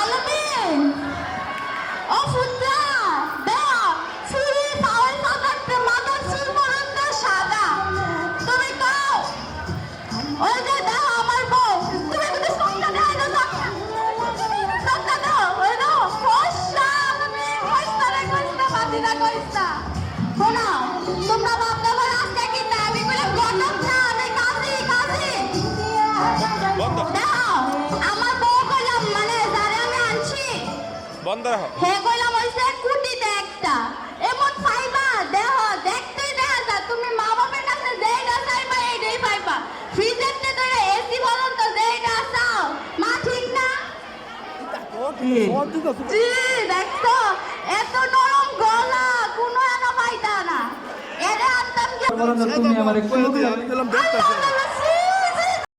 আলমিন ও ফুটলা দেয়া চুরি পাওয়ার সাদাতে মাথা চুল পর্যন্ত সাদা। তুমি কাও ওই যে দাও আমার বউ। তুমি কিন্তু সঙ্গে দেয় না সঙ্গে দাও। ওই দাও। ফসা তুমি ফসা রে কইস্তা বাদিনা কইস্তা শোনো তোমরা ভাবতে পারো আজকে কি না আমি বলে গণক না? আমি কাজী কাজী বন্ধ। আমার বন্ধ রাখো। হে কইলাম হইছে কুটিতে একটা। এমন পাইবা দেহ দেখতেই দেখা যা তুমি মা বাবার কাছে যেইটা চাইবা এইটাই পাইবা ফ্রিজের তে ধরে এসি বলুন তো যেইটা চাও। মা ঠিক না? জি দেখছ? এত নরম গলা কোনো এনা পাইতা না। এরে আনতাম কি? তুমি আমার একটু দিলাম দেখতেছে